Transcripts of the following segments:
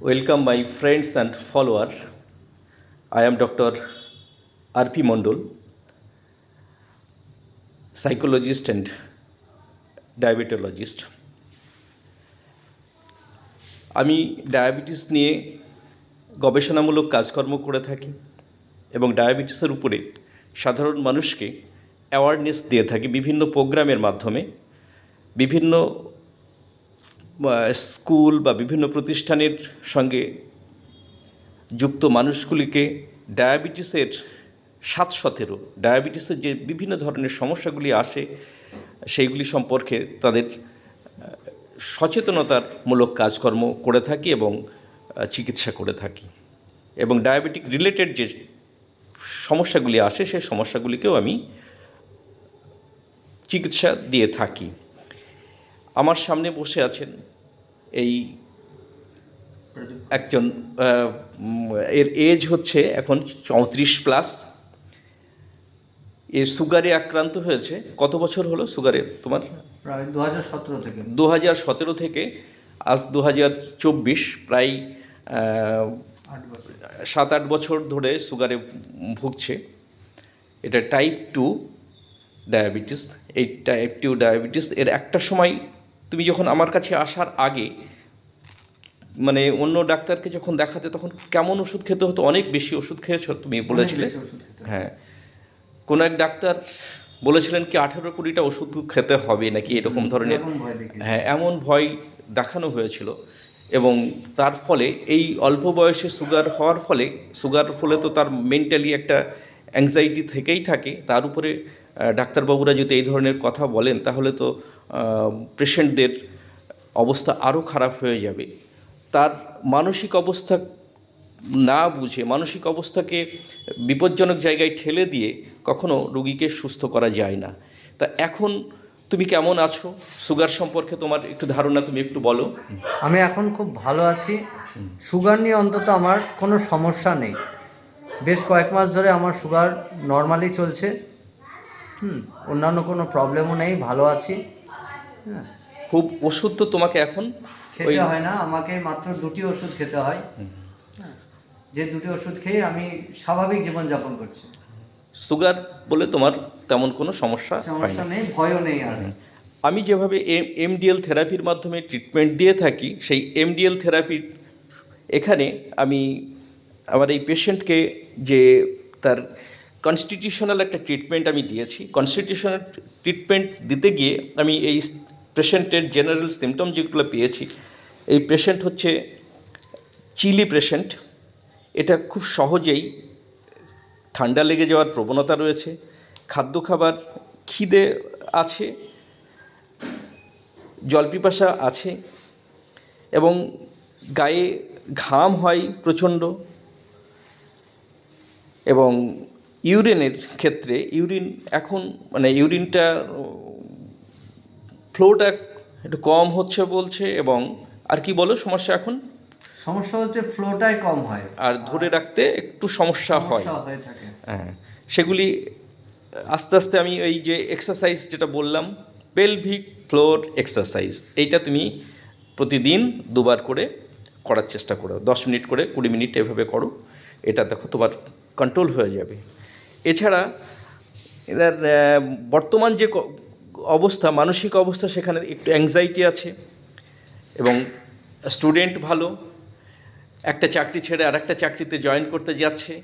Welcome, friends and follower I I doctor R P Mondol, psychologist and diabetologist আমি diabetes নিয়ে গবেষণামূলক কাজকর্ম করে থাকি এবং ডায়াবেটিসের উপরে সাধারণ মানুষকে অ্যাওয়ারনেস দিয়ে থাকি বিভিন্ন প্রোগ্রামের মাধ্যমে বিভিন্ন স্কুল বা বিভিন্ন প্রতিষ্ঠানের সঙ্গে যুক্ত মানুষগুলিকে ডায়াবেটিসের সাত সতেরো, ডায়াবেটিসের যে বিভিন্ন ধরনের সমস্যাগুলি আসে, সেইগুলি সম্পর্কে তাদের সচেতনতার মূলক কাজকর্ম করে থাকি এবং চিকিৎসা করে থাকি। এবং ডায়াবেটিক রিলেটেড যে সমস্যাগুলি আসে, সেই সমস্যাগুলিকেও আমি চিকিৎসা দিয়ে থাকি। আমার সামনে বসে আছেন এই একজন এর এজ হচ্ছে এখন চৌত্রিশ প্লাস এ সুগারে আক্রান্ত হয়েছে কত বছর হলো সুগারে তোমার? প্রায় দু হাজার সতেরো থেকে। দু হাজার সতেরো থেকে আজ দু হাজার চব্বিশ প্রায় সাত আট বছর ধরে সুগারে ভুগছে। এটা টাইপ টু ডায়াবেটিস এই টাইপ টু ডায়াবেটিস এর একটা সময় তুমি যখন আমার কাছে আসার আগে মানে অন্য ডাক্তারকে যখন দেখাতে তখন কেমন ওষুধ খেতে হতো? অনেক বেশি ওষুধ খেয়েছো তুমি বলেছিলে? হয়। কোনো এক ডাক্তার বলেছিলেন কি আঠেরো কুড়িটা ওষুধ খেতে হবে নাকি এরকম ধরনের? হ্যাঁ এমন ভয় দেখানো হয়েছিল। এবং তার ফলে এই অল্প বয়সে সুগার হওয়ার ফলে সুগার ফলে তো তার মেন্টালি একটা অ্যাংজাইটি থেকেই থাকে। তার উপরে ডাক্তারবাবুরা যদি এই ধরনের কথা বলেন তাহলে তো পেশেন্টদের অবস্থা আরও খারাপ হয়ে যাবে। তার মানসিক অবস্থা না বুঝে, মানসিক অবস্থাকে বিপজ্জনক জায়গায় ঠেলে দিয়ে কখনো রুগীকে সুস্থ করা যায় না। তা এখন তুমি কেমন আছো? সুগার সম্পর্কে তোমার একটু ধারণা তুমি একটু বলো। আমি এখন খুব ভালো আছি। সুগার নিয়ে অন্তত আমার কোনো সমস্যা নেই। বেশ কয়েক মাস ধরে আমার সুগার নর্মালি চলছে। হুম, অন্যান্য কোনো প্রবলেমও নেই, ভালো আছি। হ্যাঁ। খুব ওষুধ তো তোমাকে এখন খেতে হয় না আমাকে মাত্র দুটি ওষুধ খেতে হয়। যে দুটি ওষুধ খেয়ে আমি স্বাভাবিক জীবনযাপন করছি। সুগার বলে তোমার তেমন কোনো সমস্যা সমস্যা নেই ভয়ও নেই আর। আমি যেভাবে এম এমডিএল থেরাপির মাধ্যমে ট্রিটমেন্ট দিয়ে থাকি সেই এমডিএল থেরাপির এখানে আমি আমার এই পেশেন্টকে যে তার কনস্টিটিউশনাল একটা ট্রিটমেন্ট আমি দিয়েছি। কনস্টিটিউশনাল ট্রিটমেন্ট দিতে গিয়ে আমি এই পেশেন্টের জেনারেল সিমটম যেগুলো পেয়েছি, এই পেশেন্ট হচ্ছে চিলি পেশেন্ট এটা খুব সহজেই ঠান্ডা লেগে যাওয়ার প্রবণতা রয়েছে। খাদ্য খাবার খিদে আছে জল পিপাসা আছে এবং গায়ে ঘাম হয় প্রচণ্ড এবং ইউরিনের ক্ষেত্রে ইউরিন এখন মানে ইউরিনটা ফ্লোটা একটু কম হচ্ছে বলছে এবং আর কি বলো সমস্যা এখন? সমস্যা হচ্ছে ফ্লোটাই কম হয়। আর ধরে রাখতে একটু সমস্যা হয়। হয়ে থাকে। হ্যাঁ সেগুলি আস্তে আস্তে আমি এই যে এক্সারসাইজ যেটা বললাম পেলভিক ফ্লোর এক্সারসাইজ এইটা তুমি প্রতিদিন দুবার করে করার চেষ্টা করো। দশ মিনিট করে কুড়ি মিনিট এভাবে করো। এটা দেখো তোমার কন্ট্রোল হয়ে যাবে। এছাড়া আহ, বর্তমান যে অবস্থা, মানসিক অবস্থা সেখানে একটু অ্যাংজাইটি আছে এবং স্টুডেন্ট ভালো, একটা চাকরি ছেড়ে আর একটা চাকরিতে জয়েন করতে যাচ্ছে,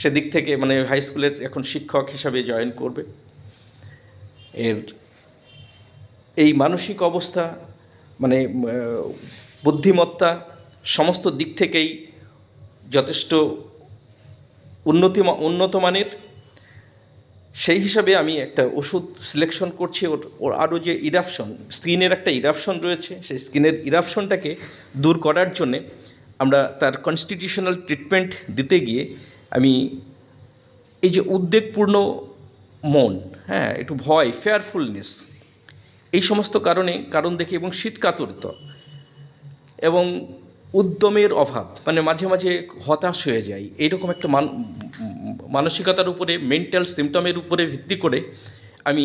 সেদিক থেকে মানে হাই স্কুলের এখন শিক্ষক হিসাবে জয়েন করবে। এর এই মানসিক অবস্থা মানে বুদ্ধিমত্তা সমস্ত দিক থেকেই যথেষ্ট উন্নতি উন্নত মানের সেই হিসাবে আমি একটা ওষুধ সিলেকশন করছি। ওর ওর আরও যে ইরাপশন স্কিনের একটা ইরাপশন রয়েছে। সেই স্কিনের ইরাপশনটাকে দূর করার জন্যে আমরা তার কনস্টিটিউশনাল ট্রিটমেন্ট দিতে গিয়ে আমি এই যে উদ্বেগপূর্ণ মন হ্যাঁ একটু ভয় ফেয়ারফুলনেস এই সমস্ত কারণে, কারণ দেখে এবং শীতকাতরতা এবং উদ্যমের অভাব মানে মাঝে মাঝে হতাশ হয়ে যাই এইরকম একটা মান মানসিকতার উপরে মেন্টাল সিমটমের উপরে ভিত্তি করে আমি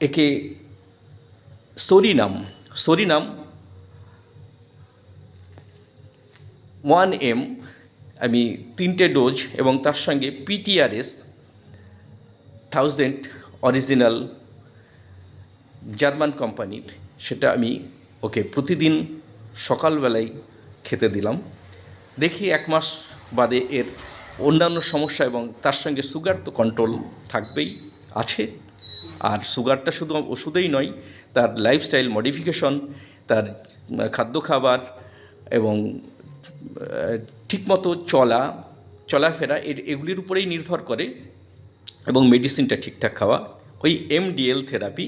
একে সরিনাম সরিনাম ওয়ান এম আমি তিনটে ডোজ এবং তার সঙ্গে পিটিআরএস থাউজেন্ড অরিজিনাল জার্মান কোম্পানির সেটা আমি ওকে প্রতিদিন সকালবেলায় খেতে দিলাম। দেখি এক মাস বাদে এর অন্যান্য সমস্যা এবং তার সঙ্গে সুগার তো কন্ট্রোল থাকবেই, আছে। আর সুগারটা শুধু ওষুধেই নয়, তার লাইফস্টাইল মডিফিকেশন তার খাদ্য খাবার এবং ঠিকমতো চলা, চলাফেরা, এর, এগুলির উপরেই নির্ভর করে এবং মেডিসিনটা ঠিকঠাক খাওয়া। ওই MDL therapy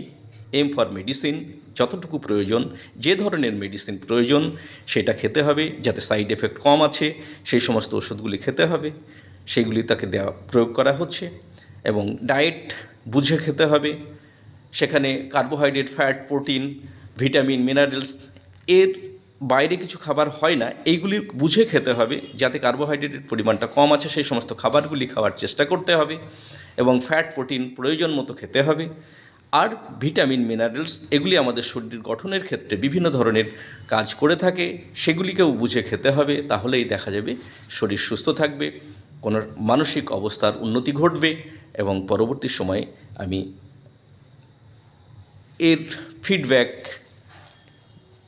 M for medicine যতটুকু প্রয়োজন, যে ধরনের মেডিসিন প্রয়োজন, সেটা খেতে হবে, যাতে সাইড এফেক্ট কম আছে, সেই সমস্ত ওষুধগুলি খেতে হবে সেইগুলি তাকে দেওয়া, প্রয়োগ করা হচ্ছে, এবং ডায়েট বুঝে খেতে হবে, সেখানে carbohydrate fat protein vitamin minerals এর বাইরে কিছু খাবার হয় না, এইগুলি বুঝে খেতে হবে, যাতে কার্বোহাইড্রেটের পরিমাণটা কম আছে, সেই সমস্ত খাবারগুলি খাওয়ার চেষ্টা করতে হবে, এবং ফ্যাট প্রোটিন প্রয়োজন মতো খেতে হবে আর ভিটামিন মিনারেলস এগুলি আমাদের শরীর গঠনের ক্ষেত্রে বিভিন্ন ধরনের কাজ করে থাকে সেগুলিকেও বুঝে খেতে হবে তাহলেই দেখা যাবে শরীর সুস্থ থাকবে কোনো মানসিক অবস্থার উন্নতি ঘটবে এবং পরবর্তী সময়ে আমি এর ফিডব্যাক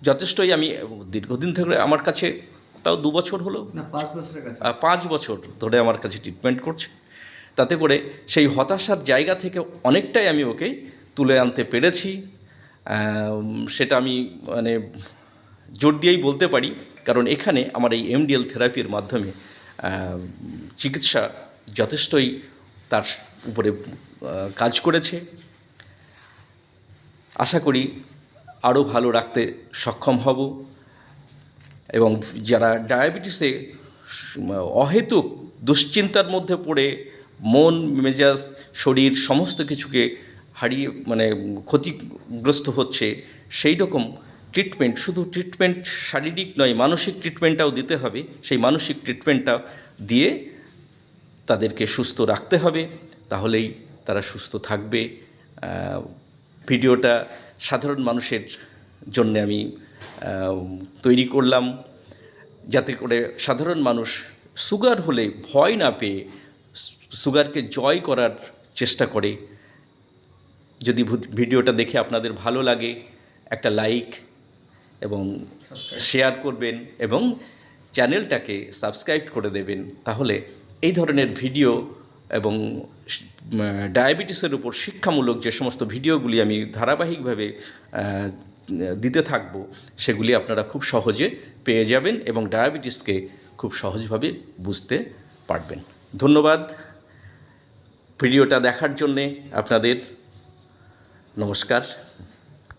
যথেষ্টই আমি দীর্ঘদিন ধরে আমার কাছে তাও দু বছর হলো? না পাঁচ বছরের পাঁচ বছর ধরে আমার কাছে ট্রিটমেন্ট করছে। তাতে করে সেই হতাশার জায়গা থেকে অনেকটাই আমি ওকে তুলে আনতে পেরেছি। সেটা আমি মানে জোর দিয়েই বলতে পারি। কারণ এখানে আমার এই এমডিএল থেরাপির মাধ্যমে চিকিৎসা যথেষ্টই তার উপরে কাজ করেছে। আশা করি আরও ভালো রাখতে সক্ষম হব। এবং যারা ডায়াবেটিসে, অহেতুক দুশ্চিন্তার মধ্যে পড়ে, মন, মেজাজ, শরীর, সমস্ত কিছুকে হারিয়ে মানে ক্ষতিগ্রস্ত হচ্ছে, সেই রকম ট্রিটমেন্ট শুধু ট্রিটমেন্ট শারীরিক নয়, মানসিক ট্রিটমেন্টটাও দিতে হবে। সেই মানসিক ট্রিটমেন্টটা দিয়ে তাদেরকে সুস্থ রাখতে হবে। তাহলেই তারা সুস্থ থাকবে। ভিডিওটা সাধারণ মানুষের জন্য আমি তৈরি করলাম। যাতে করে সাধারণ মানুষ সুগার হলে ভয় না পেয়ে সুগারকে জয় করার চেষ্টা করে। যদি ভিডিওটা দেখে আপনাদের ভালো লাগে একটা লাইক এবং শেয়ার করবেন এবং চ্যানেলটাকে সাবস্ক্রাইব করে দেবেন তাহলে এই ধরনের ভিডিও এবং ডায়াবেটিসের উপর শিক্ষামূলক যে সমস্ত ভিডিওগুলি আমি ধারাবাহিকভাবে দিতে থাকব সেগুলি আপনারা খুব সহজে পেয়ে যাবেন এবং ডায়াবেটিসকে খুব সহজভাবে বুঝতে পারবেন। ধন্যবাদ। ভিডিওটা দেখার জন্যে আপনাদের নমস্কার